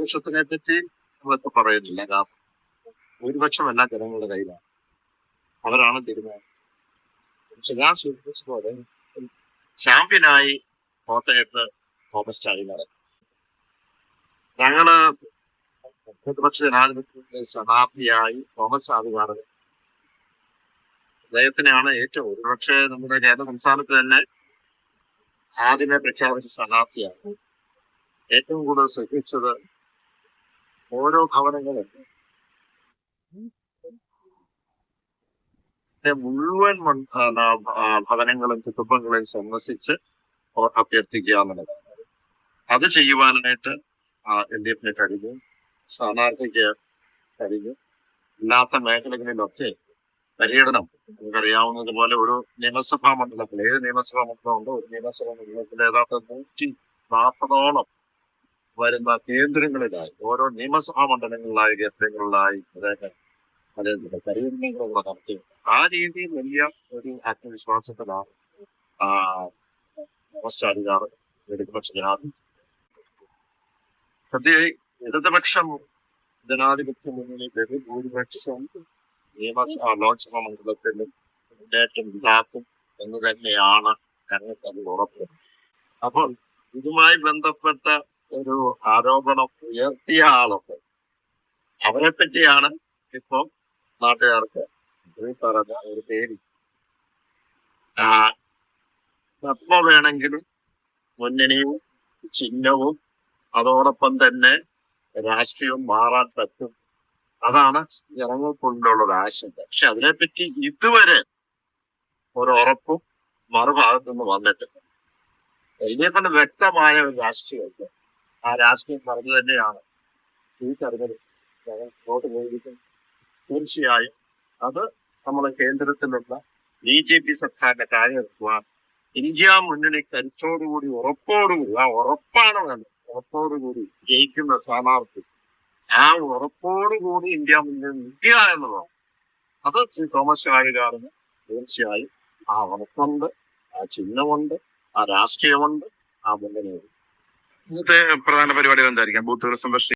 ഭൂരിപക്ഷത്തിനെ പറ്റി നമ്മളിപ്പോ പറയുന്നില്ല. കാരണം ഭൂരിപക്ഷം എല്ലാ ജനങ്ങളുടെ കയ്യിലാണ്. അവരാണ് തീരുമാനം. ഞാൻ സൂചിപ്പിച്ച പോലെ ചാമ്പ്യനായി കോട്ടയത്ത് തോമസ് ചാഴി നടക്കും ഞങ്ങൾ പ്രതിപക്ഷ ജനാധിപത്യത്തിലെ സ്ഥാനാർത്ഥിയായി തോമസ് ചാഴി നടന്നു അദ്ദേഹത്തിനെയാണ് ഏറ്റവും ഒരുപക്ഷെ നമ്മുടെ കേരള സംസ്ഥാനത്ത് തന്നെ ആദ്യമേ പ്രഖ്യാപിച്ച സ്ഥാനാർത്ഥിയാണ് ഏറ്റവും കൂടുതൽ ശ്രദ്ധിച്ചത് ഓരോ ഭവനങ്ങളും മുഴുവൻ ഭവനങ്ങളും കുടുംബങ്ങളെയും സന്ദർശിച്ച് അവർ അഭ്യർത്ഥിക്കുക എന്നുള്ളത്. അത് ചെയ്യുവാനായിട്ട് എൽ ഡി എഫിന് കഴിഞ്ഞു. സ്ഥാനാർത്ഥിക്ക് കഴിഞ്ഞു. ഇല്ലാത്ത മേഖലകളിലൊക്കെ പര്യടനം. നമുക്കറിയാവുന്നതുപോലെ ഒരു നിയമസഭാ മണ്ഡലത്തിൽ ഏഴ് നിയമസഭാ മണ്ഡലമുണ്ട്. ഒരു നിയമസഭാ മണ്ഡലത്തിൽ ഏതാണ്ട് നൂറ്റി നാൽപ്പതോളം വരുന്ന കേന്ദ്രങ്ങളിലായി ഓരോ നിയമസഭാ മണ്ഡലങ്ങളിലായി കേന്ദ്രങ്ങളിലായി അദ്ദേഹം അദ്ദേഹത്തിന്റെ പര്യടനങ്ങളൊക്കെ നടത്തി. ആ രീതിയിൽ വലിയ ഒരു ആത്മവിശ്വാസത്തിലാണ് ഓസ്ട്രേലിയ ഇടതുപക്ഷ ജനാധിപത്യം പ്രത്യേക ഇടതുപക്ഷം ജനാധിപത്യ മുന്നണി ബഹുഭൂരിപക്ഷം നിയമസഭ ലോക്സഭാ മണ്ഡലത്തിലും മുന്നേറ്റം ഉണ്ടാക്കും എന്ന് തന്നെയാണ് ഞങ്ങൾക്ക് അത് ഉറപ്പ്. അപ്പോൾ ഇതുമായി ബന്ധപ്പെട്ട ഒരു ആരോപണം ഉയർത്തിയ ആളുണ്ട് അവരെ പറ്റിയാണ് ഇപ്പം നാട്ടുകാർക്ക് പറഞ്ഞ ഒരു പേടി. എപ്പോ വേണമെങ്കിലും മുന്നണിയും ചിഹ്നവും അതോടൊപ്പം തന്നെ രാഷ്ട്രീയവും മാറാൻ പറ്റും. അതാണ് ജനങ്ങൾക്കുള്ള ആശങ്ക. പക്ഷെ അതിനെപ്പറ്റി ഇതുവരെ ഒരു ഉറപ്പും മറുഭാഗത്തു നിന്ന് വന്നിട്ടില്ല. തന്നെ വ്യക്തമായ ഒരു രാഷ്ട്രീയമുണ്ട്. ആ രാഷ്ട്രീയം പറഞ്ഞു തന്നെയാണ്. തെരഞ്ഞെടുപ്പ് ഞങ്ങൾ വോട്ട് നേടിയിട്ടുണ്ട് തീർച്ചയായും അത് നമ്മുടെ കേന്ദ്രത്തിലുള്ള ബി ജെ പി സർക്കാരിന്റെ കാര്യം നിർത്തുവാൻ ഇന്ത്യ മുന്നണി കരുത്തോടുകൂടി ഉറപ്പോടുകൂടി ആ ഉറപ്പാണ് വേണ്ടത്. ഉറപ്പോടുകൂടി ജയിക്കുന്ന സ്ഥാനാർത്ഥി. ആ ഉറപ്പോടുകൂടി ഇന്ത്യ മുന്നിൽ നിൽക്കുക എന്നതാണ് അത് ശ്രീ തോമസ് ചാഴികാരന് തീർച്ചയായും ആ ഉറപ്പുണ്ട് ആ ചിഹ്നമുണ്ട് ആ രാഷ്ട്രീയമുണ്ട് ആ മുന്നണിയുണ്ട്. പ്രധാന പരിപാടികൾ എന്തായിരിക്കാം? ബൂത്തുകൾ സന്ദർശിക്കുക